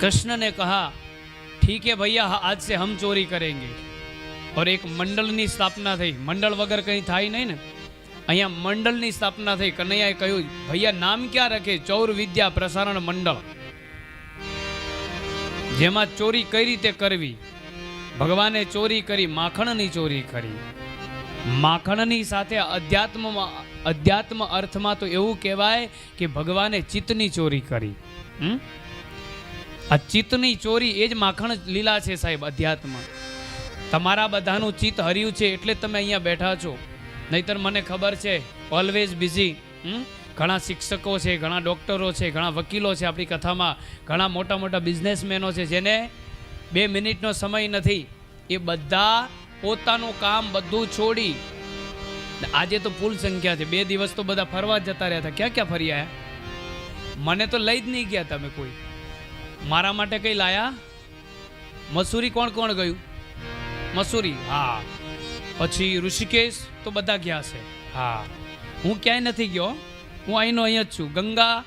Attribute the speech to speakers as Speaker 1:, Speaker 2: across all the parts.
Speaker 1: कृष्ण ने कहा ठीक है भैया आज से हम चोरी करेंगे और એક મંડળની સ્થાપના થઈ મંડળ વગર કંઈ થાય નહીં ને અહીંયા મંડળની સ્થાપના થઈ કનૈયાએ કહ્યું ભૈયા નામ ક્યાં રખે ચૌર વિદ્યા પ્રસારણ મંડળ જેમાં ચોરી કઈ રીતે કરવી ભગવાને ચોરી કરી માખણની ચોરી કરી માખણની સાથે અધ્યાત્મમાં અધ્યાત્મ અર્થમાં તો એવું કહેવાય કે ભગવાને ચિત્તની ચોરી કરી હમ? આ ચિત્તની ચોરી એ જ માખણ લીલા છે સાહેબ અધ્યાત્મ તમારા બધાનું ચિત્ત હર્યું છે એટલે તમે અહીંયા બેઠા છો. નહીતર મને ખબર છે ઓલવેઝ બિઝી ઘણા શિક્ષકો છે, ઘણા ડૉક્ટરો છે, ઘણા વકીલો છે આપણી કથામાં, ઘણા મોટા મોટા બિઝનેસમેનો છે જેને બે મિનિટનો સમય નથી. એ બધા પોતાનું કામ બધું છોડી. આજે તો ફૂલ સંખ્યા છે, બે દિવસ તો બધા ફરવા જતા રહ્યા હતા. ક્યાં ક્યાં ફર્યા મને તો લઈ જ નહીં ગયા તમે કોઈ. મારા માટે કઈ લાયા? મસૂરી કોણ કોણ ગયું? મસૂરી, હા. પછી ઋષિકેશ તો બધા ગયા છે, હા. હું ક્યાંય નથી ગયો, હું અહીંનો અહીં જ છું. ગંગા,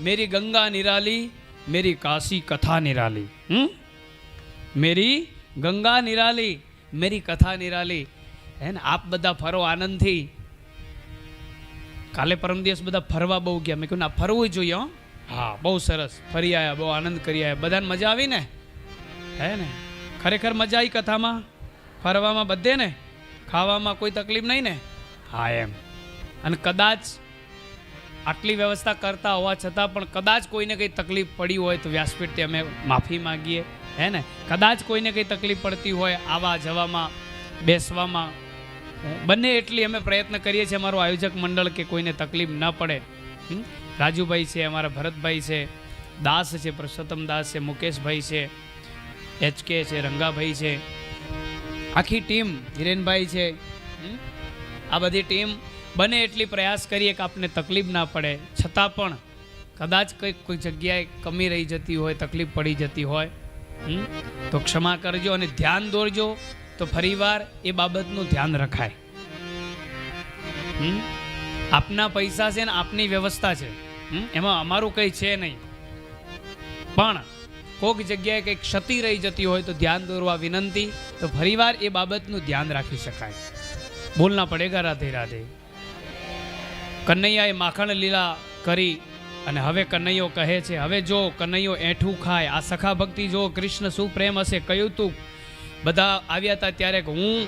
Speaker 1: મેરી ગંગા નિરાલી, મેરી કાશી કથા નિરાલી, હમ? મેરી ગંગા નિરાલી, મેરી કથા નિરાલી. હે ને, આપ બધા ફરો આનંદથી. કાલે પરમ દિવસ બધા ફરવા બહુ ગયા. મેં કહ્યું ના, ફરવું જોઈએ, હો. હા, બહુ સરસ. ફરી આવ્યા બહુ આનંદ કરી આવ્યા બધાને મજા આવી ને? હે ને? ખરેખર મજા આવી કથામાં? ફરવામાં બધે ને? ખાવામાં કોઈ તકલીફ નહીં ને? હા, એમ. અને કદાચ આટલી વ્યવસ્થા કરતા હોવા છતાં પણ કદાચ કોઈને કંઈ તકલીફ પડી હોય તો વ્યાસપીઠથી અમે માફી માગીએ. હે ને? કદાચ કોઈને કંઈ તકલીફ પડતી હોય આવા જવામાં, બેસવામાં. બંને એટલી અમે પ્રયત્ન કરીએ છીએ, અમારું આયોજક મંડળ, કે કોઈને તકલીફ ન પડે? રાજુભાઈ છે, અમારા ભરતભાઈ છે, દાસ છે પુરુષોત્તમ દાસ છે, મુકેશભાઈ છે એચકે છે, રંગાભાઈ છે, આખી ટીમ, હિરેનભાઈ છે આ બધી ટીમ બને એટલી પ્રયાસ કરીએ કે આપને તકલીફ ના પડે છતાં પણ કદાચ કંઈક કોઈ જગ્યાએ કમી રહી જતી હોય, તકલીફ પડી જતી હોય? તો ક્ષમા કરજો અને ધ્યાન દોરજો તો ફરીવાર એ બાબતનું ધ્યાન રખાય આપના પૈસા છે ને આપની વ્યવસ્થા છે? એમાં અમારું કંઈ છે નહીં. પણ કોઈક જગ્યાએ કંઈક ક્ષતિ રહી જતી હોય તો ધ્યાન દોરવા વિનંતી તો ફરીવાર એ બાબતનું ધ્યાન રાખી શકાય. બોલના પડેગા રાધે રાધે. કનૈયાએ માખણ લીલા કરી અને હવે કનૈયો કહે છે, હવે જો કનૈયો એઠું ખાય, આ સખા ભક્તિ જો કૃષ્ણ શું પ્રેમ હશે? કહ્યું તું. બધા આવ્યા હતા ત્યારે હું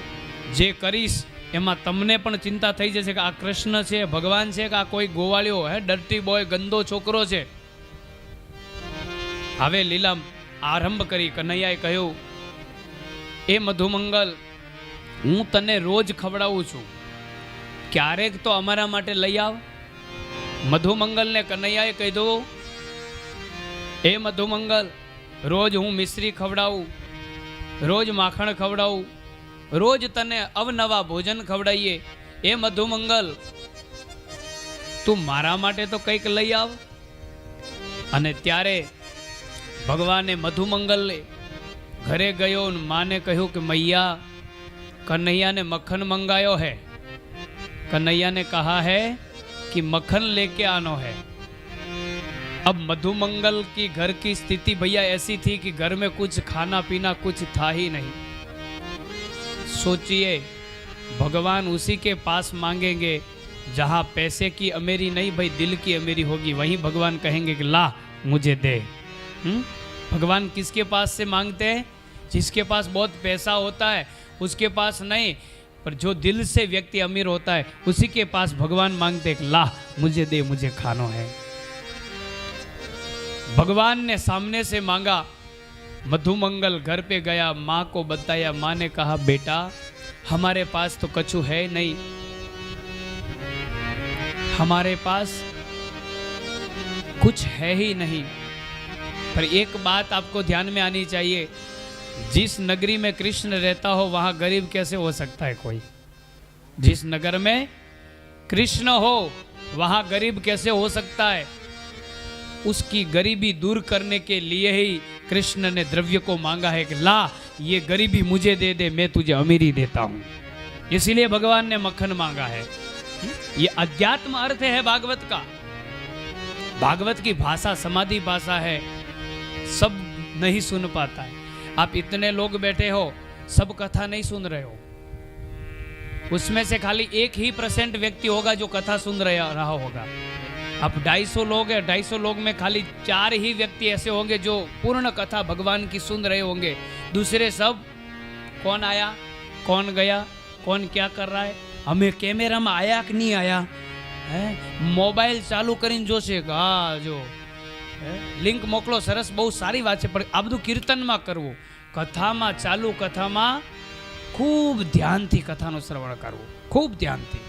Speaker 1: જે કરીશ એમાં તમને પણ ચિંતા થઈ જશે કે આ કૃષ્ણ છે, ભગવાન છે કે આ કોઈ ગોવાળિયો, હે ડર્ટી બોય ગંદો છોકરો છે? હવે લીલા આરંભ કરી કનૈયાએ કહ્યું, એ મધુમંગલ, હું તને રોજ ખવડાવું છું. ક્યારેક તો અમારા માટે લઈ આવ. મધુમંગલને કનૈયાએ કીધું, એ મધુમંગલ, રોજ હું મિશ્રી ખવડાવું, રોજ માખણ ખવડાવું રોજ તને અવનવા ભોજન ખવડાવીએ એ મધુમંગલ તું મારા માટે તો કંઈક લઈ આવ અને ત્યારે ભગવાને મધુમંગલે ઘરે ગયો ને માને કહ્યું કે મૈયા कन्हैया ने मक्खन मंगायो है कन्हैया ने कहा है कि मक्खन लेके आनो है अब मधुमंगल की घर की स्थिति भैया ऐसी थी कि घर में कुछ खाना पीना कुछ था ही नहीं सोचिए, भगवान उसी के पास मांगेंगे, जहाँ पैसे की अमेरी नहीं, भाई दिल की अमेरी होगी। वहीं भगवान कहेंगे कि, ला, मुझे दे। हम्म? भगवान किसके पास से मांगते हैं? जिसके पास बहुत पैसा होता है, उसके पास नहीं, पर जो दिल से व्यक्ति अमीर होता है, उसी के पास भगवान मांगते हैं ला, मुझे दे, मुझे खानो है। भगवान ने सामने से मांगा मधुमंगल घर पे गया, माँ को बताया, माँ ने कहा, बेटा, हमारे पास तो कछु है नहीं। हमारे पास कुछ है ही नहीं। पर एक बात आपको ध्यान में आनी चाहिए, जिस नगरी में कृष्ण रहता हो, वहाँ गरीब कैसे हो सकता है कोई? जिस नगर में कृष्ण हो, वहाँ गरीब कैसे हो सकता है? उसकी गरीबी दूर करने के लिए ही कृष्ण ने द्रव्य को मांगा है कि ला, ये गरीबी मुझे दे दे, मैं तुझे अमीरी देता हूँ। इसीलिए भगवान ने मक्खन मांगा है। ये अध्यात्म अर्थ है भागवत का। भागवत की भाषा, समाधि भाषा है, सब नहीं सुन पाता है। आप इतने लोग बैठे हो, सब कथा नहीं सुन रहे हो। उसमें से खाली एक ही परसेंट व्यक्ति होगा जो कथा सुन रहा रहा होगा। आप ढाई सौ लोग हैं ढाई सौ लोग में खाली चार ही व्यक्ति ऐसे होंगे जो पूर्ण कथा भगवान की सुन रहे होंगे दूसरे सब कौन आया कौन गया कौन क्या कर रहा है हमें कैमरा में आया कि नहीं आया હે મોબાઈલ ચાલુ કરીને જોશે કે હા જો હે? લિંક મોકલો સરસ બહુ સારી વાત છે પણ આ બધું કીર્તનમાં કરવું કથામાં ચાલુ કથામાં ખૂબ ધ્યાનથી કથાનું શ્રવણ કરવું ખૂબ ધ્યાનથી